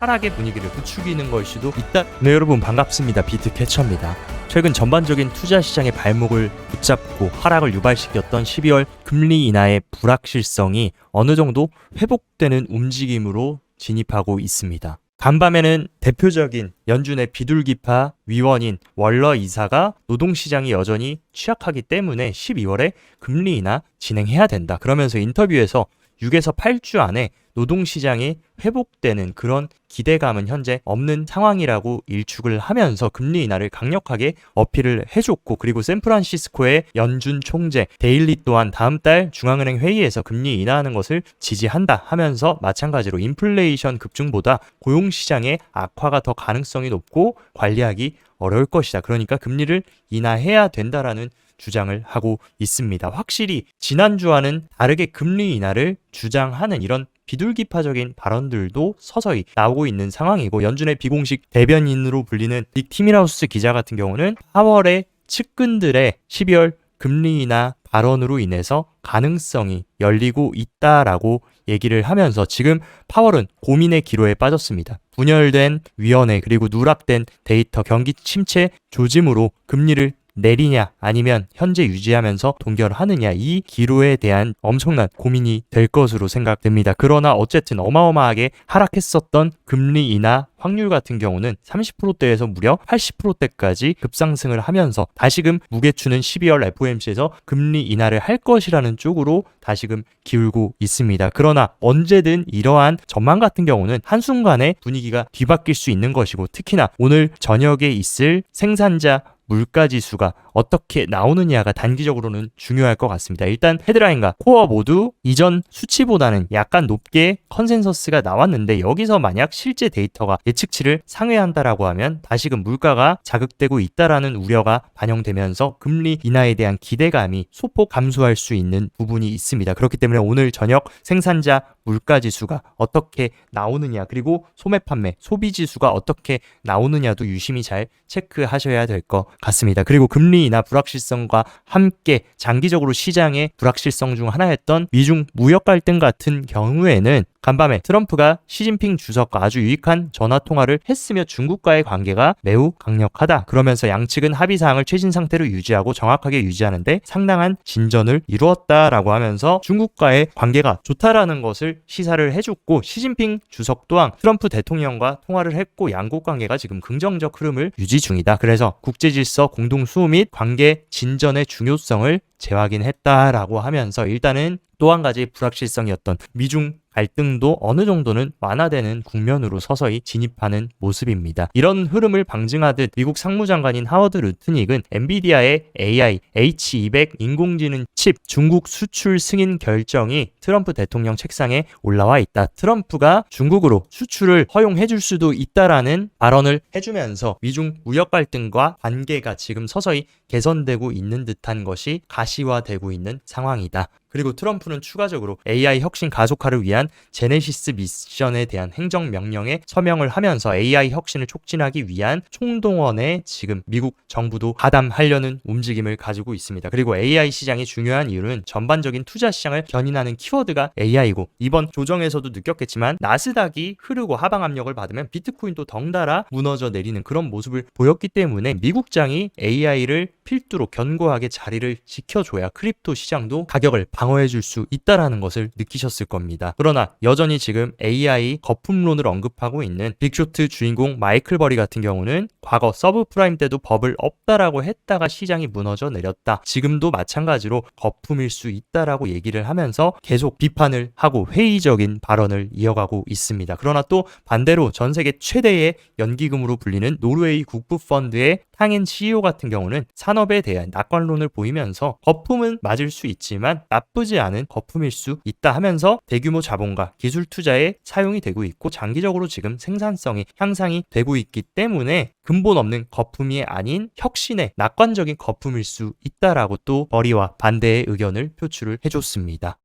하락의 분위기를 부추기는 걸 수도 있다. 네 여러분 반갑습니다. 비트캐쳐입니다. 최근 전반적인 투자 시장의 발목을 붙잡고 하락을 유발시켰던 12월 금리 인하의 불확실성이 어느 정도 회복되는 움직임으로 진입하고 있습니다. 간밤에는 대표적인 연준의 비둘기파 위원인 월러 이사가 노동시장이 여전히 취약하기 때문에 12월에 금리 인하 진행해야 된다. 그러면서 인터뷰에서 6에서 8주 안에 노동시장이 회복되는 그런 기대감은 현재 없는 상황이라고 일축을 하면서 금리 인하를 강력하게 어필을 해줬고 그리고 샌프란시스코의 연준 총재 데일리 또한 다음 달 중앙은행 회의에서 금리 인하하는 것을 지지한다 하면서 마찬가지로 인플레이션 급증보다 고용시장의 악화가 더 가능성이 높고 관리하기 어려울 것이다. 그러니까 금리를 인하해야 된다라는 주장을 하고 있습니다. 확실히 지난주와는 다르게 금리 인하를 주장하는 이런 비둘기파적인 발언들도 서서히 나오고 있는 상황이고 연준의 비공식 대변인으로 불리는 닉 티미라우스 기자 같은 경우는 파월의 측근들의 12월 금리 인하 발언으로 인해서 가능성이 열리고 있다라고 얘기를 하면서 지금 파월은 고민의 기로에 빠졌습니다. 분열된 위원회 그리고 누락된 데이터 경기 침체 조짐으로 금리를 내리냐 아니면 현재 유지하면서 동결하느냐 이 기로에 대한 엄청난 고민이 될 것으로 생각됩니다. 그러나 어쨌든 어마어마하게 하락했었던 금리 인하 확률 같은 경우는 30%대에서 무려 80%대까지 급상승을 하면서 다시금 무게추는 12월 FOMC에서 금리 인하를 할 것이라는 쪽으로 다시금 기울고 있습니다. 그러나 언제든 이러한 전망 같은 경우는 한순간에 분위기가 뒤바뀔 수 있는 것이고 특히나 오늘 저녁에 있을 생산자 물가 지수가 어떻게 나오느냐가 단기적으로는 중요할 것 같습니다. 일단 헤드라인과 코어 모두 이전 수치보다는 약간 높게 컨센서스가 나왔는데 여기서 만약 실제 데이터가 예측치를 상회한다라고 하면 다시금 물가가 자극되고 있다라는 우려가 반영되면서 금리 인하에 대한 기대감이 소폭 감소할 수 있는 부분이 있습니다. 그렇기 때문에 오늘 저녁 생산자 물가 지수가 어떻게 나오느냐 그리고 소매 판매 소비 지수가 어떻게 나오느냐도 유심히 잘 체크하셔야 될 것 같습니다. 그리고 금리 인하 불확실성과 함께 장기적으로 시장의 불확실성 중 하나였던 미중 무역 갈등 같은 경우에는 간밤에 트럼프가 시진핑 주석과 아주 유익한 전화 통화를 했으며 중국과의 관계가 매우 강력하다. 그러면서 양측은 합의 사항을 최신 상태로 유지하고 정확하게 유지하는데 상당한 진전을 이루었다라고 하면서 중국과의 관계가 좋다라는 것을 시사를 해줬고 시진핑 주석 또한 트럼프 대통령과 통화를 했고 양국 관계가 지금 긍정적 흐름을 유지 중이다. 그래서 국제 질서 공동 수호 및 관계 진전의 중요성을 재확인했다라고 하면서 일단은 또 한 가지 불확실성이었던 미중 갈등도 어느 정도는 완화되는 국면으로 서서히 진입하는 모습입니다. 이런 흐름을 방증하듯 미국 상무장관인 하워드 루트닉은 엔비디아의 AI H200 인공지능 칩 중국 수출 승인 결정이 트럼프 대통령 책상에 올라와 있다. 트럼프가 중국으로 수출을 허용해 줄 수도 있다라는 발언을 해주면서 미중 무역 갈등과 관계가 지금 서서히 개선되고 있는 듯한 것이 가시화되고 있는 상황이다. 그리고 트럼프는 추가적으로 AI 혁신 가속화를 위한 제네시스 미션에 대한 행정 명령에 서명을 하면서 AI 혁신을 촉진하기 위한 총동원에 지금 미국 정부도 가담하려는 움직임을 가지고 있습니다. 그리고 AI 시장이 중요한 이유는 전반적인 투자 시장을 견인하는 키워드가 AI고 이번 조정에서도 느꼈겠지만 나스닥이 흐르고 하방 압력을 받으면 비트코인도 덩달아 무너져 내리는 그런 모습을 보였기 때문에 미국장이 AI를 필두로 견고하게 자리를 지켜줘야 크립토 시장도 가격을 방어해 줄 수 있다라는 것을 느끼셨을 겁니다. 그러나 여전히 지금 AI 거품론을 언급하고 있는 빅쇼트 주인공 마이클 버리 같은 경우는 과거 서브프라임 때도 버블 없다라고 했다가 시장이 무너져 내렸다. 지금도 마찬가지로 거품일 수 있다라고 얘기를 하면서 계속 비판을 하고 회의적인 발언을 이어가고 있습니다. 그러나 또 반대로 전 세계 최대의 연기금으로 불리는 노르웨이 국부 펀드의 탕엔 CEO 같은 경우는 산업에 대한 낙관론을 보이면서 거품은 맞을 수 있지만 나쁘지 않은 거품일 수 있다 하면서 대규모 자본과 기술 투자에 사용이 되고 있고 장기적으로 지금 생산성이 향상이 되고 있기 때문에 근본 없는 거품이 아닌 혁신의 낙관적인 거품일 수 있다라고 또 버리와 반대의 의견을 표출을 해줬습니다.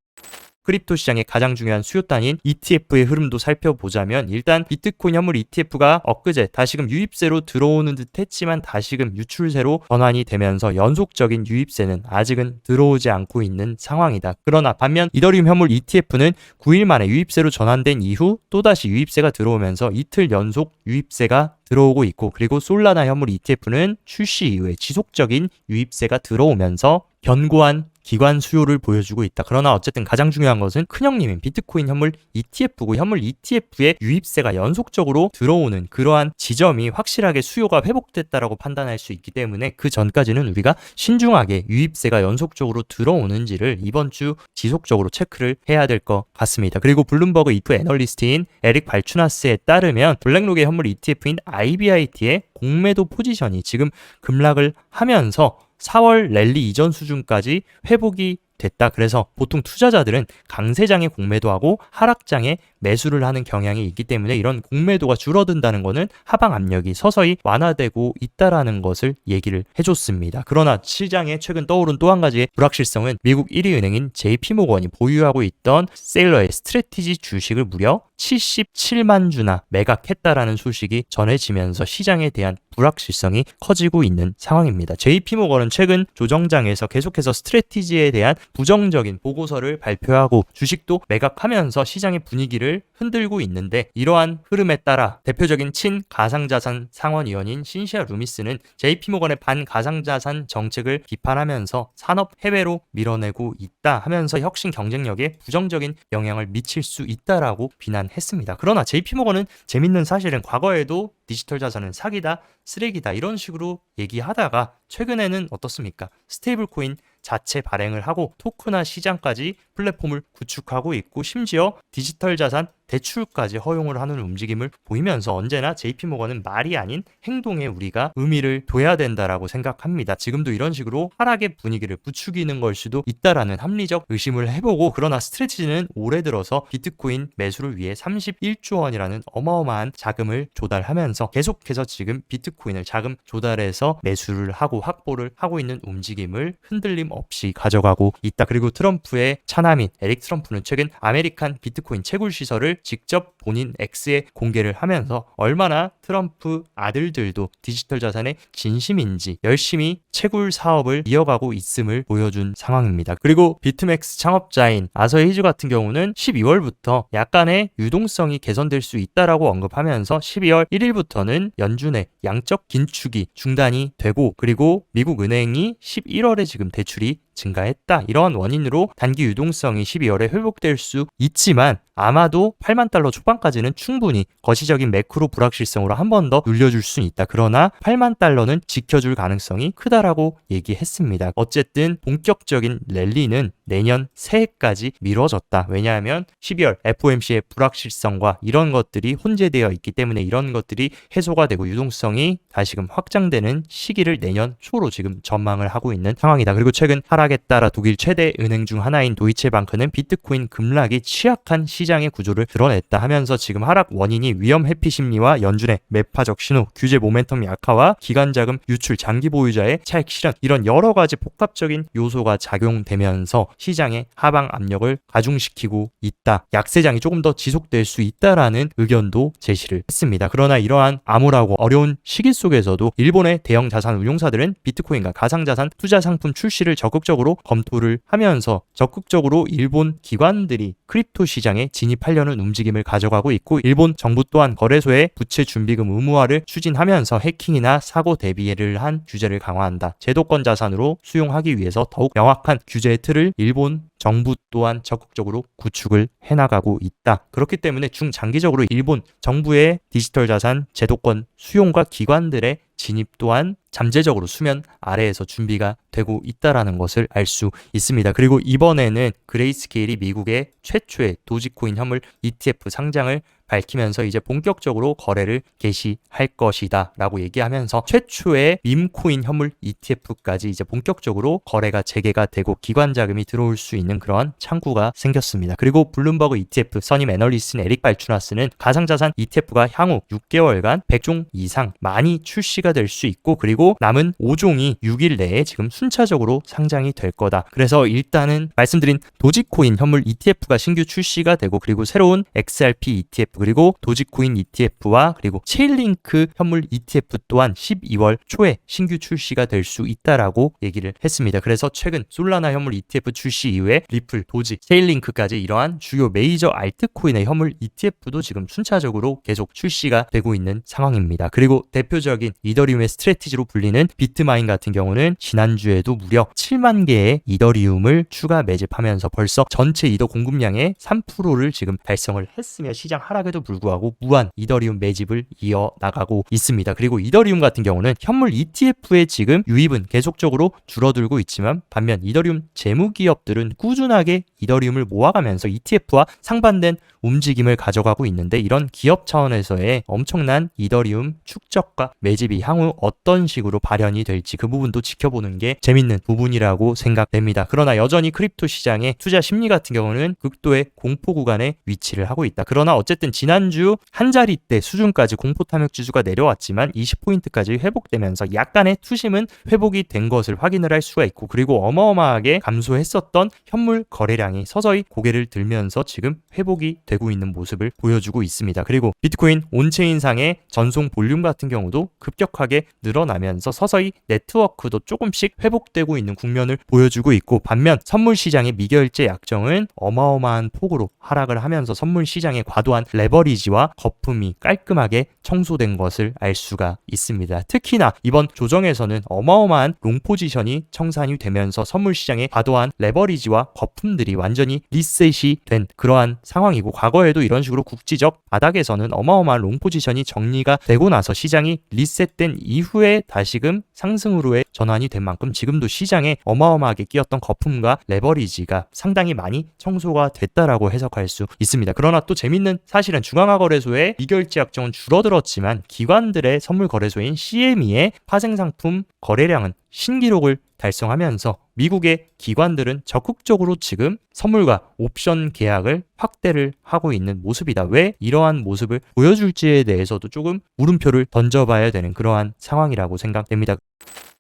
크립토 시장의 가장 중요한 수요 단위인 ETF의 흐름도 살펴보자면 일단 비트코인 현물 ETF가 엊그제 다시금 유입세로 들어오는 듯 했지만 다시금 유출세로 전환이 되면서 연속적인 유입세는 아직은 들어오지 않고 있는 상황이다. 그러나 반면 이더리움 현물 ETF는 9일 만에 유입세로 전환된 이후 또다시 유입세가 들어오면서 이틀 연속 유입세가 들어오고 있고 그리고 솔라나 현물 ETF는 출시 이후에 지속적인 유입세가 들어오면서 견고한 기관 수요를 보여주고 있다. 그러나 어쨌든 가장 중요한 것은 큰형님인 비트코인 현물 ETF고 현물 ETF의 유입세가 연속적으로 들어오는 그러한 지점이 확실하게 수요가 회복됐다라고 판단할 수 있기 때문에 그 전까지는 우리가 신중하게 유입세가 연속적으로 들어오는지를 이번 주 지속적으로 체크를 해야 될 것 같습니다. 그리고 블룸버그 이프 애널리스트인 에릭 발추나스에 따르면 블랙록의 현물 ETF인 IBIT의 공매도 포지션이 지금 급락을 하면서 4월 랠리 이전 수준까지 회복이 됐다. 그래서 보통 투자자들은 강세장에 공매도 하고 하락장에 매수를 하는 경향이 있기 때문에 이런 공매도가 줄어든다는 것은 하방 압력이 서서히 완화되고 있다라는 것을 얘기를 해줬습니다. 그러나 시장에 최근 떠오른 또 한 가지의 불확실성은 미국 1위 은행인 JP모건이 보유하고 있던 세일러의 스트레티지 주식을 무려 77만 주나 매각했다라는 소식이 전해지면서 시장에 대한 불확실성이 커지고 있는 상황입니다. JP모건은 최근 조정장에서 계속해서 스트레티지에 대한 부정적인 보고서를 발표하고 주식도 매각하면서 시장의 분위기를 흔들고 있는데 이러한 흐름에 따라 대표적인 친 가상자산 상원위원인 신시아 루미스는 JP모건의 반 가상자산 정책을 비판하면서 산업 해외로 밀어내고 있다 하면서 혁신 경쟁력에 부정적인 영향을 미칠 수 있다라고 비난 했습니다. 그러나 JP모건은 재밌는 사실은 과거에도 디지털 자산은 사기다, 쓰레기다 이런 식으로 얘기하다가 최근에는 어떻습니까? 스테이블 코인 자체 발행을 하고 토크나 시장까지 플랫폼을 구축하고 있고 심지어 디지털 자산 대출까지 허용을 하는 움직임을 보이면서 언제나 JP모건은 말이 아닌 행동에 우리가 의미를 둬야 된다라고 생각합니다. 지금도 이런 식으로 하락의 분위기를 부추기는 걸 수도 있다라는 합리적 의심을 해보고 그러나 스트레티지는 올해 들어서 비트코인 매수를 위해 31조 원이라는 어마어마한 자금을 조달하면서 계속해서 지금 비트코인을 자금 조달해서 매수를 하고 확보를 하고 있는 움직임을 흔들림 없이 가져가고 있다. 그리고 트럼프의 차남인 에릭 트럼프는 최근 아메리칸 비트코인 채굴 시설을 직접 본인 X에 공개를 하면서 얼마나 트럼프 아들들도 디지털 자산의 진심인지 열심히 채굴 사업을 이어가고 있음을 보여준 상황입니다. 그리고 비트맥스 창업자인 아서 헤이즈 같은 경우는 12월부터 약간의 유동성이 개선될 수 있다라고 언급하면서 12월 1일부터는 연준의 양적 긴축이 중단이 되고 그리고 미국 은행이 11월에 지금 대출이 증가했다. 이러한 원인으로 단기 유동성이 12월에 회복될 수 있지만 아마도 8만 달러 초반까지는 충분히 거시적인 매크로 불확실성으로 한 번 더 눌려줄 수 있다. 그러나 8만 달러는 지켜줄 가능성이 크다라고 얘기했습니다. 어쨌든 본격적인 랠리는 내년 새해까지 미뤄졌다. 왜냐하면 12월 FOMC의 불확실성과 이런 것들이 혼재되어 있기 때문에 이런 것들이 해소가 되고 유동성이 다시금 확장되는 시기를 내년 초로 지금 전망을 하고 있는 상황이다. 그리고 최근 하락 에 따라 독일 최대 은행 중 하나인 도이체방크는 비트코인 급락이 취약한 시장의 구조를 드러냈다 하면서 지금 하락 원인이 위험 회피 심리와 연준의 매파적 신호, 규제 모멘텀 약화와 기간 자금 유출 장기 보유자의 차익 실현 이런 여러 가지 복합적인 요소가 작용되면서 시장의 하방 압력을 가중시키고 있다. 약세장이 조금 더 지속될 수 있다라는 의견도 제시를 했습니다. 그러나 이러한 암울하고 어려운 시기 속에서도 일본의 대형 자산 운용사들은 비트코인과 가상자산 투자 상품 출시를 적극적으로 검토를 하면서 적극적으로 일본 기관들이 크립토 시장에 진입하려는 움직임을 가져가고 있고 일본 정부 또한 거래소의 부채 준비금 의무화를 추진하면서 해킹이나 사고 대비를 한 규제를 강화한다. 제도권 자산으로 수용하기 위해서 더욱 명확한 규제의 틀을 일본 정부 또한 적극적으로 구축을 해나가고 있다. 그렇기 때문에 중장기적으로 일본 정부의 디지털 자산 제도권 수용과 기관들의 진입 또한 잠재적으로 수면 아래에서 준비가 되고 있다라는 것을 알 수 있습니다. 그리고 이번에는 그레이스케일이 미국의 최초의 도지코인 현물 ETF 상장을 밝히면서 이제 본격적으로 거래를 개시할 것이다 라고 얘기하면서 최초의 밈코인 현물 ETF까지 이제 본격적으로 거래가 재개가 되고 기관 자금이 들어올 수 있는 그러한 창구가 생겼습니다. 그리고 블룸버그 ETF 선임 애널리스트인 에릭 발추나스는 가상자산 ETF가 향후 6개월간 100종 이상 많이 출시가 될 수 있고 그리고 남은 5종이 6일 내에 지금 순차적으로 상장이 될 거다. 그래서 일단은 말씀드린 도지코인 현물 ETF가 신규 출시가 되고 그리고 새로운 XRP ETF 그리고 도지코인 ETF와 그리고 체일링크 현물 ETF 또한 12월 초에 신규 출시가 될 수 있다라고 얘기를 했습니다. 그래서 최근 솔라나 현물 ETF 출시 이후에 리플, 도지, 체일링크까지 이러한 주요 메이저 알트코인의 현물 ETF도 지금 순차적으로 계속 출시가 되고 있는 상황입니다. 그리고 대표적인 이더리움의 스트레티지로 불리는 비트마인 같은 경우는 지난주에도 무려 7만 개의 이더리움을 추가 매집하면서 벌써 전체 이더 공급량의 3%를 지금 달성을 했으며 시장 하락 에도 불구하고 무한 이더리움 매집을 이어 나가고 있습니다. 그리고 이더리움 같은 경우는 현물 ETF에 지금 유입은 계속적으로 줄어들고 있지만 반면 이더리움 재무 기업들은 꾸준하게 이더리움을 모아가면서 ETF와 상반된 움직임을 가져가고 있는데 이런 기업 차원에서의 엄청난 이더리움 축적과 매집이 향후 어떤 식으로 발현이 될지 그 부분도 지켜보는 게 재밌는 부분이라고 생각됩니다. 그러나 여전히 크립토 시장의 투자 심리 같은 경우는 극도의 공포 구간에 위치를 하고 있다. 그러나 어쨌든 지난주 한 자리대 수준까지 공포 탐욕 지수가 내려왔지만 20포인트까지 회복되면서 약간의 투심은 회복이 된 것을 확인을 할 수가 있고 그리고 어마어마하게 감소했었던 현물 거래량이 서서히 고개를 들면서 지금 회복이 되고 있는 모습을 보여주고 있습니다. 그리고 비트코인 온체인상의 전송 볼륨 같은 경우도 급격하게 늘어나면서 서서히 네트워크도 조금씩 회복되고 있는 국면을 보여주고 있고 반면 선물 시장의 미결제 약정은 어마어마한 폭으로 하락을 하면서 선물 시장의 과도한 레버리지와 거품이 깔끔하게 청소된 것을 알 수가 있습니다. 특히나 이번 조정에서는 어마어마한 롱 포지션이 청산이 되면서 선물 시장의 과도한 레버리지와 거품들이 완전히 리셋이 된 그러한 상황이고 과거에도 이런 식으로 국지적 바닥에서는 어마어마한 롱 포지션이 정리가 되고 나서 시장이 리셋된 이후에 다시금 상승으로의 전환이 된 만큼 지금도 시장에 어마어마하게 끼었던 거품과 레버리지가 상당히 많이 청소가 됐다라고 해석할 수 있습니다. 그러나 또 재밌는 사실은 중앙화거래소의 미결제 약정은 줄어들었지만 기관들의 선물 거래소인 CME의 파생상품 거래량은 신기록을 달성하면서 미국의 기관들은 적극적으로 지금 선물과 옵션 계약을 확대를 하고 있는 모습이다. 왜 이러한 모습을 보여줄지에 대해서도 조금 물음표를 던져봐야 되는 그러한 상황이라고 생각됩니다.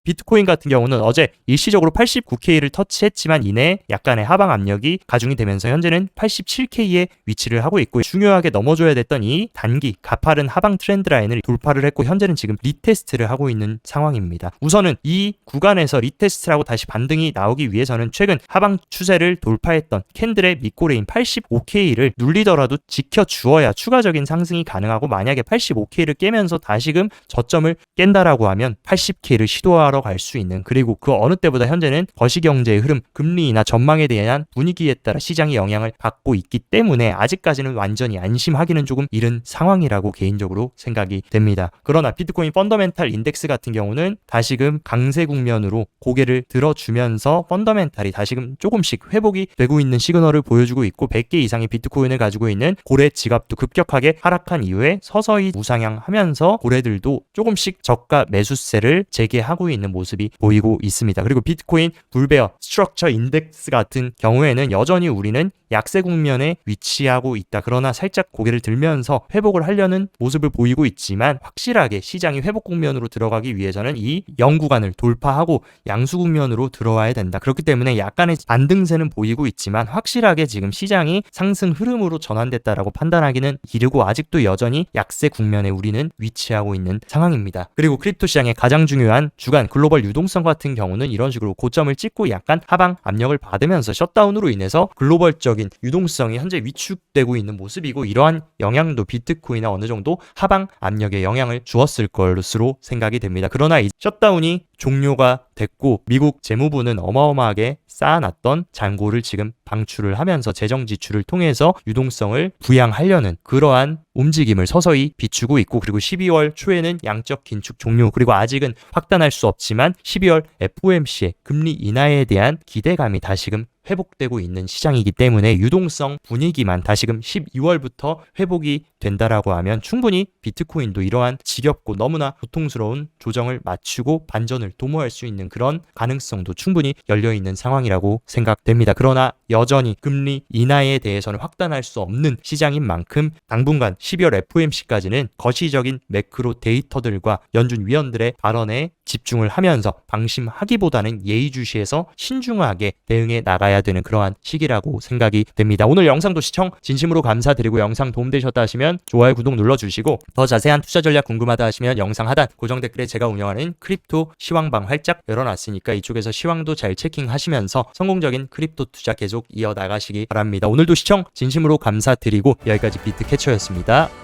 비트코인 같은 경우는 어제 일시적으로 89K를 터치했지만 이내 약간의 하방 압력이 가중이 되면서 현재는 87K에 위치를 하고 있고 중요하게 넘어줘야 됐던 이 단기 가파른 하방 트렌드 라인을 돌파를 했고 현재는 지금 리테스트를 하고 있는 상황입니다. 우선은 이 구간에서 리테스트를 하고 다시 반등이 나오기 위해서는 최근 하방 추세를 돌파했던 캔들의 밑고래인 85K를 눌리더라도 지켜주어야 추가적인 상승이 가능하고 만약에 85K를 깨면서 다시금 저점을 깬다라고 하면 80K를 시도하 러갈수 있는 그리고 그 어느 때보다 현재는 거시경제의 흐름, 금리나 전망에 대한 분위기에 따라 시장이 영향을 받고 있기 때문에 아직까지는 완전히 안심하기는 조금 이른 상황이라고 개인적으로 생각이 됩니다. 그러나 비트코인 펀더멘탈 인덱스 같은 경우는 다시금 강세 국면으로 고개를 들어주면서 펀더멘탈이 다시금 조금씩 회복이 되고 있는 시그널을 보여주고 있고 100개 이상의 비트코인을 가지고 있는 고래 지갑도 급격하게 하락한 이후에 서서히 우상향하면서 고래들도 조금씩 저가 매수세를 재개하고 있는 모습이 보이고 있습니다. 그리고 비트코인 불베어 스트럭처 인덱스 같은 경우에는 여전히 우리는 약세 국면에 위치하고 있다. 그러나 살짝 고개를 들면서 회복을 하려는 모습을 보이고 있지만 확실하게 시장이 회복 국면으로 들어가기 위해서는 이 영구간을 돌파하고 양수 국면으로 들어와야 된다. 그렇기 때문에 약간의 반등세는 보이고 있지만 확실하게 지금 시장이 상승 흐름으로 전환됐다라고 판단하기는 이르고 아직도 여전히 약세 국면에 우리는 위치하고 있는 상황입니다. 그리고 크립토 시장의 가장 중요한 주간 글로벌 유동성 같은 경우는 이런 식으로 고점을 찍고 약간 하방 압력을 받으면서 셧다운으로 인해서 글로벌적인 유동성이 현재 위축되고 있는 모습이고 이러한 영향도 비트코인에 어느 정도 하방 압력에 영향을 주었을 것으로 생각이 됩니다. 그러나 이 셧다운이 종료가 됐고 미국 재무부는 어마어마하게 쌓아놨던 잔고를 지금 방출을 하면서 재정 지출을 통해서 유동성을 부양하려는 그러한 움직임을 서서히 비추고 있고 그리고 12월 초에는 양적 긴축 종료 그리고 아직은 확단할 수 없지만 12월 FOMC의 금리 인하에 대한 기대감이 다시금 회복되고 있는 시장이기 때문에 유동성 분위기만 다시금 12월부터 회복이 된다라고 하면 충분히 비트코인도 이러한 지겹고 너무나 고통스러운 조정을 맞추고 반전을 도모할 수 있는 그런 가능성도 충분히 열려 있는 상황이라고 생각됩니다. 그러나 여전히 금리 인하에 대해서는 확단할 수 없는 시장인 만큼 당분간 12월 FOMC까지는 거시적인 매크로 데이터들과 연준 위원들의 발언에 집중을 하면서 방심하기보다는 예의주시해서 신중하게 대응해 나가야 되는 그러한 시기라고 생각이 됩니다. 오늘 영상도 시청 진심으로 감사드리고 영상 도움되셨다 하시면 좋아요, 구독 눌러주시고 더 자세한 투자 전략 궁금하다 하시면 영상 하단 고정 댓글에 제가 운영하는 크립토 시황방 활짝 열어놨으니까 이쪽에서 시황도 잘 체킹하시면서 성공적인 크립토 투자 계속 이어나가시기 바랍니다. 오늘도 시청 진심으로 감사드리고 여기까지 비트캐쳐였습니다.